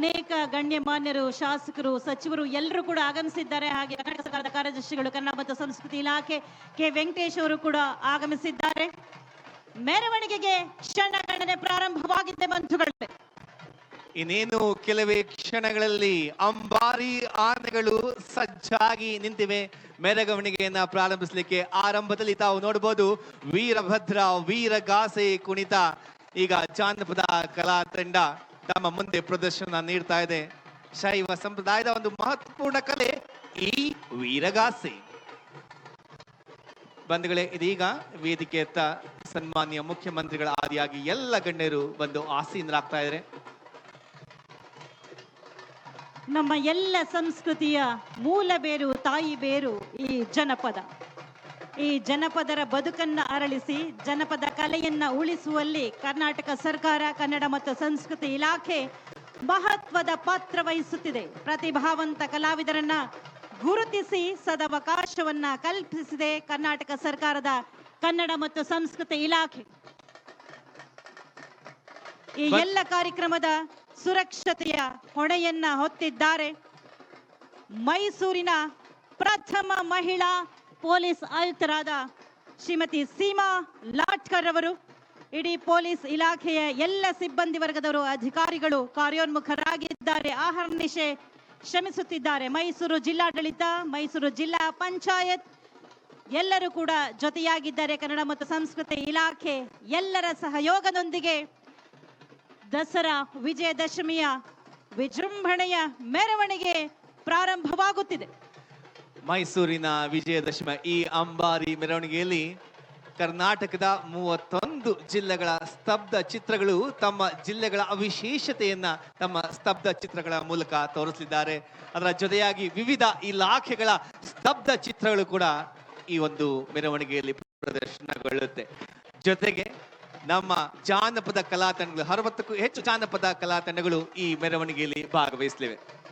ಅನೇಕ ಗಣ್ಯಮಾನ್ಯರು, ಶಾಸಕರು, ಸಚಿವರು ಎಲ್ಲರೂ ಕೂಡ ಆಗಮಿಸಿದ್ದಾರೆ. ಹಾಗೆ ಕನ್ನಡ ಸರ್ಕಾರದ ಕಾರ್ಯದರ್ಶಿಗಳು, ಕನ್ನಡ ಮತ್ತು ಸಂಸ್ಕೃತಿ ಇಲಾಖೆ ಕೆ. ವೆಂಕಟೇಶ್ ಅವರು ಕೂಡ ಆಗಮಿಸಿದ್ದಾರೆ. ಮೆರವಣಿಗೆಗೆ ಕ್ಷಣಗಣನೆ ಪ್ರಾರಂಭವಾಗಿದೆ ಬಂಧುಗಳೇ. ಇನ್ನೇನು ಕೆಲವೇ ಕ್ಷಣಗಳಲ್ಲಿ ಅಂಬಾರಿ ಆನೆಗಳು ಸಜ್ಜಾಗಿ ನಿಂತಿವೆ. ಮೆರವಣಿಗೆಯನ್ನ ಪ್ರಾರಂಭಿಸಲಿಕ್ಕೆ ಆರಂಭದಲ್ಲಿ ತಾವು ನೋಡಬಹುದು ವೀರಭದ್ರ, ವೀರಗಾಸೆ ಕುಣಿತ. ಈಗ ಜಾನಪದ ಕಲಾ ತಂಡ ತಮ್ಮ ಮುಂದೆ ಪ್ರದರ್ಶನ ನೀಡ್ತಾ ಇದೆ. ಶೈವ ಸಂಪ್ರದಾಯದ ಒಂದು ಮಹತ್ವಪೂರ್ಣ ಕಲೆ, ಈ ವೀರಗಾಸೆ. ಬಂಧುಗಳೇ, ಇದೀಗ ವೇದಿಕೆಯತ್ತ ಸನ್ಮಾನ್ಯ ಮುಖ್ಯಮಂತ್ರಿಗಳ ಆದಿಯಾಗಿ ಎಲ್ಲ ಗಣ್ಯರು ಬಂದು ಆಸೀನರಾಗ್ತಾ ಇದ್ದಾರೆ. ನಮ್ಮ ಎಲ್ಲ ಸಂಸ್ಕೃತಿಯ ಮೂಲ ಬೇರು, ತಾಯಿ ಬೇರು ಈ ಜನಪದ. ಈ ಜನಪದರ ಬದುಕನ್ನ ಅರಳಿಸಿ ಜನಪದ ಕಲೆಯನ್ನ ಉಳಿಸುವಲ್ಲಿ ಕರ್ನಾಟಕ ಸರ್ಕಾರ ಕನ್ನಡ ಮತ್ತು ಸಂಸ್ಕೃತಿ ಇಲಾಖೆ ಮಹತ್ವದ ಪಾತ್ರ ವಹಿಸುತ್ತಿದೆ. ಪ್ರತಿಭಾವಂತ ಕಲಾವಿದರನ್ನ ಗುರುತಿಸಿ ಸದವಕಾಶವನ್ನ ಕಲ್ಪಿಸಿದೆ ಕರ್ನಾಟಕ ಸರ್ಕಾರದ ಕನ್ನಡ ಮತ್ತು ಸಂಸ್ಕೃತಿ ಇಲಾಖೆ. ಈ ಎಲ್ಲ ಕಾರ್ಯಕ್ರಮದ ಸುರಕ್ಷತೆಯ ಹೊಣೆಯನ್ನ ಹೊತ್ತಿದ್ದಾರೆ ಮೈಸೂರಿನ ಪ್ರಥಮ ಮಹಿಳಾ ಪೊಲೀಸ್ ಆಯುಕ್ತರಾದ ಶ್ರೀಮತಿ ಸೀಮಾ ಲಾಟ್ಕರ್ ಅವರು, ಇಡೀ ಪೊಲೀಸ್ ಇಲಾಖೆಯ ಎಲ್ಲ ಸಿಬ್ಬಂದಿ ವರ್ಗದವರು, ಅಧಿಕಾರಿಗಳು, ಕಾರ್ಯೋನ್ಮುಖರಾಗಿದ್ದಾರೆ. ಆಹಾರ ನಿಶೆ ಶ್ರಮಿಸುತ್ತಿದ್ದಾರೆ. ಮೈಸೂರು ಜಿಲ್ಲಾಡಳಿತ, ಮೈಸೂರು ಜಿಲ್ಲಾ ಪಂಚಾಯತ್ ಎಲ್ಲರೂ ಕೂಡ ಜೊತೆಯಾಗಿದ್ದಾರೆ. ಕನ್ನಡ ಮತ್ತು ಸಂಸ್ಕೃತಿ ಇಲಾಖೆ ಎಲ್ಲರ ಸಹಯೋಗದೊಂದಿಗೆ ದಸರಾ ವಿಜಯದಶಮಿಯ ವಿಜೃಂಭಣೆಯ ಮೆರವಣಿಗೆ ಪ್ರಾರಂಭವಾಗುತ್ತಿದೆ. ಮೈಸೂರಿನ ವಿಜಯದಶಮಿ ಈ ಅಂಬಾರಿ ಮೆರವಣಿಗೆಯಲ್ಲಿ ಕರ್ನಾಟಕದ ಮೂವತ್ತೊಂದು ಜಿಲ್ಲೆಗಳ ಸ್ತಬ್ಧ ಚಿತ್ರಗಳು ತಮ್ಮ ಜಿಲ್ಲೆಗಳ ವಿಶೇಷತೆಯನ್ನ ತಮ್ಮ ಸ್ತಬ್ಧ ಚಿತ್ರಗಳ ಮೂಲಕ ತೋರಿಸಲಿದ್ದಾರೆ. ಅದರ ಜೊತೆಯಾಗಿ ವಿವಿಧ ಇಲಾಖೆಗಳ ಸ್ತಬ್ಧ ಚಿತ್ರಗಳು ಕೂಡ ಈ ಒಂದು ಮೆರವಣಿಗೆಯಲ್ಲಿ ಪ್ರದರ್ಶನಗೊಳ್ಳುತ್ತೆ. ಜೊತೆಗೆ ನಮ್ಮ ಜಾನಪದ ಕಲಾ ತಂಡಗಳು ಅರವತ್ತಕ್ಕೂ ಹೆಚ್ಚು ಜಾನಪದ ಕಲಾ ತಂಡಗಳು ಈ ಮೆರವಣಿಗೆಯಲ್ಲಿ ಭಾಗವಹಿಸಲಿವೆ.